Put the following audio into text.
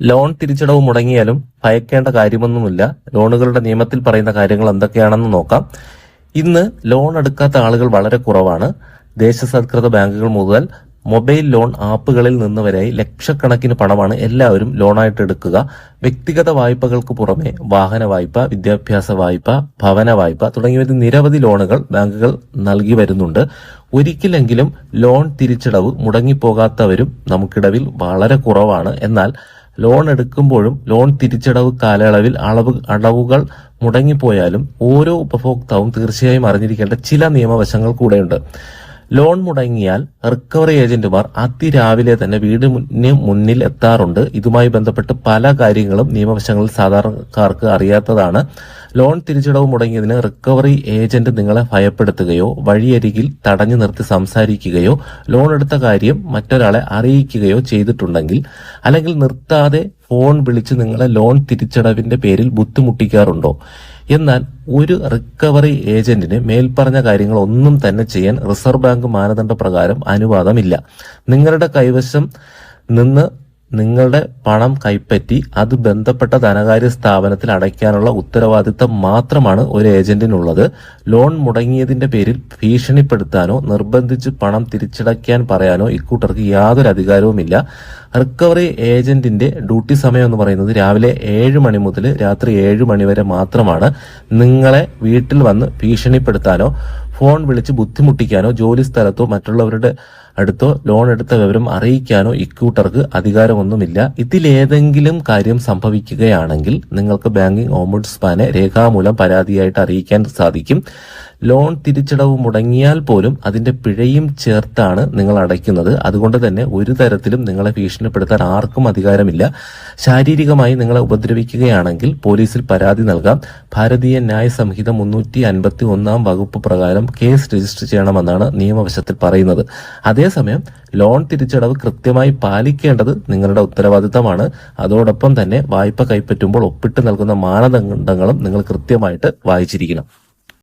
Loan തിരിച്ചടവ് മുടങ്ങിയാലും ഭയക്കേണ്ട കാര്യമൊന്നുമില്ല. ലോണുകളുടെ നിയമത്തിൽ പറയുന്ന കാര്യങ്ങൾ എന്തൊക്കെയാണെന്ന് നോക്കാം. ഇന്ന് ലോൺ എടുക്കാത്ത ആളുകൾ വളരെ കുറവാണ്. ദേശസത്കൃത ബാങ്കുകൾ മുതൽ മൊബൈൽ ലോൺ ആപ്പുകളിൽ നിന്ന് വരെയായി ലക്ഷക്കണക്കിന് പണമാണ് എല്ലാവരും ലോണായിട്ട് എടുക്കുക. വ്യക്തിഗത വായ്പകൾക്ക് പുറമെ വാഹന വായ്പ വിദ്യാഭ്യാസ വായ്പ ഭവന വായ്പ തുടങ്ങിയ നിരവധി ലോണുകൾ ബാങ്കുകൾ നൽകി വരുന്നുണ്ട്. ഒരിക്കലെങ്കിലും ലോൺ തിരിച്ചടവ് മുടങ്ങിപ്പോകാത്തവരും നമുക്കിടവിൽ വളരെ കുറവാണ്. എന്നാൽ ലോൺ എടുക്കുമ്പോഴും ലോൺ തിരിച്ചടവ് കാലയളവിൽ അളവ് അടവുകൾ മുടങ്ങിപ്പോയാലും ഓരോ ഉപഭോക്താവും തീർച്ചയായും അറിഞ്ഞിരിക്കേണ്ട ചില നിയമവശങ്ങൾ കൂടെയുണ്ട്. ലോൺ മുടങ്ങിയാൽ റിക്കവറി ഏജന്റുമാർ അതിരാവിലെ തന്നെ വീടിന് മുന്നിൽ എത്താറുണ്ട്. ഇതുമായി ബന്ധപ്പെട്ട് പല കാര്യങ്ങളും നിയമവശങ്ങളിൽ സാധാരണക്കാർക്ക് അറിയാത്തതാണ്. ലോൺ തിരിച്ചടവ് മുടങ്ങിയതിന് റിക്കവറി ഏജന്റ് നിങ്ങളെ ഭയപ്പെടുത്തുകയോ വഴിയരികിൽ തടഞ്ഞു നിർത്തി സംസാരിക്കുകയോ ലോൺ എടുത്ത കാര്യം മറ്റൊരാളെ അറിയിക്കുകയോ ചെയ്തിട്ടുണ്ടെങ്കിൽ അല്ലെങ്കിൽ നിർത്താതെ ഫോൺ വിളിച്ച് നിങ്ങളെ ലോൺ തിരിച്ചടവിന്റെ പേരിൽ ബുദ്ധിമുട്ടിക്കാറുണ്ടോ? എന്നാൽ ഒരു റിക്കവറി ഏജന്റിന് മേൽപ്പറഞ്ഞ കാര്യങ്ങൾ ഒന്നും തന്നെ ചെയ്യാൻ റിസർവ് ബാങ്ക് മാനദണ്ഡ പ്രകാരം അനുവാദമില്ല. നിങ്ങളുടെ കൈവശം നിന്ന് നിങ്ങളുടെ പണം കൈപ്പറ്റി അത് ബന്ധപ്പെട്ട ധനകാര്യ സ്ഥാപനത്തിൽ അടയ്ക്കാനുള്ള ഉത്തരവാദിത്തം മാത്രമാണ് ഒരു ഏജന്റിനുള്ളത്. ലോൺ മുടങ്ങിയതിന്റെ പേരിൽ ഭീഷണിപ്പെടുത്താനോ നിർബന്ധിച്ച് പണം തിരിച്ചടയ്ക്കാൻ പറയാനോ ഇക്കൂട്ടർക്ക് യാതൊരു അധികാരവുമില്ല. റിക്കവറി ഏജന്റിന്റെ ഡ്യൂട്ടി സമയം എന്ന് പറയുന്നത് രാവിലെ ഏഴ് മണി മുതൽ രാത്രി ഏഴ് മണി വരെ മാത്രമാണ്. നിങ്ങളെ വീട്ടിൽ വന്ന് ഭീഷണിപ്പെടുത്താനോ ഫോൺ വിളിച്ച് ബുദ്ധിമുട്ടിക്കാനോ ജോലി സ്ഥലത്തോ മറ്റുള്ളവരുടെ അടുത്തോ ലോൺ എടുത്ത വിവരം അറിയിക്കാനോ ഇക്കൂട്ടർക്ക് അധികാരമൊന്നുമില്ല. ഇതിലേതെങ്കിലും കാര്യം സംഭവിക്കുകയാണെങ്കിൽ നിങ്ങൾക്ക് ബാങ്കിംഗ് ഓംബുഡ്സ്മാനെ രേഖാമൂലം പരാതിയായിട്ട് അറിയിക്കാൻ സാധിക്കും. ലോൺ തിരിച്ചടവ് മുടങ്ങിയാൽ പോലും അതിന്റെ പിഴയും ചേർത്താണ് നിങ്ങൾ അടയ്ക്കുന്നത്. അതുകൊണ്ട് തന്നെ ഒരു തരത്തിലും നിങ്ങളെ ഭീഷണിപ്പെടുത്താൻ ആർക്കും അധികാരമില്ല. ശാരീരികമായി നിങ്ങളെ ഉപദ്രവിക്കുകയാണെങ്കിൽ പോലീസിൽ പരാതി നൽകാം. ഭാരതീയ ന്യായ സംഹിത മുന്നൂറ്റി അൻപത്തി ഒന്നാം വകുപ്പ് പ്രകാരം കേസ് രജിസ്റ്റർ ചെയ്യണമെന്നാണ് നിയമവശത്തിൽ പറയുന്നത്. അതേസമയം ലോൺ തിരിച്ചടവ് കൃത്യമായി പാലിക്കേണ്ടത് നിങ്ങളുടെ ഉത്തരവാദിത്തമാണ്. അതോടൊപ്പം തന്നെ വായ്പ കൈപ്പറ്റുമ്പോൾ ഒപ്പിട്ട് നൽകുന്ന മാനദണ്ഡങ്ങളും നിങ്ങൾ കൃത്യമായിട്ട് വായിച്ചിരിക്കണം.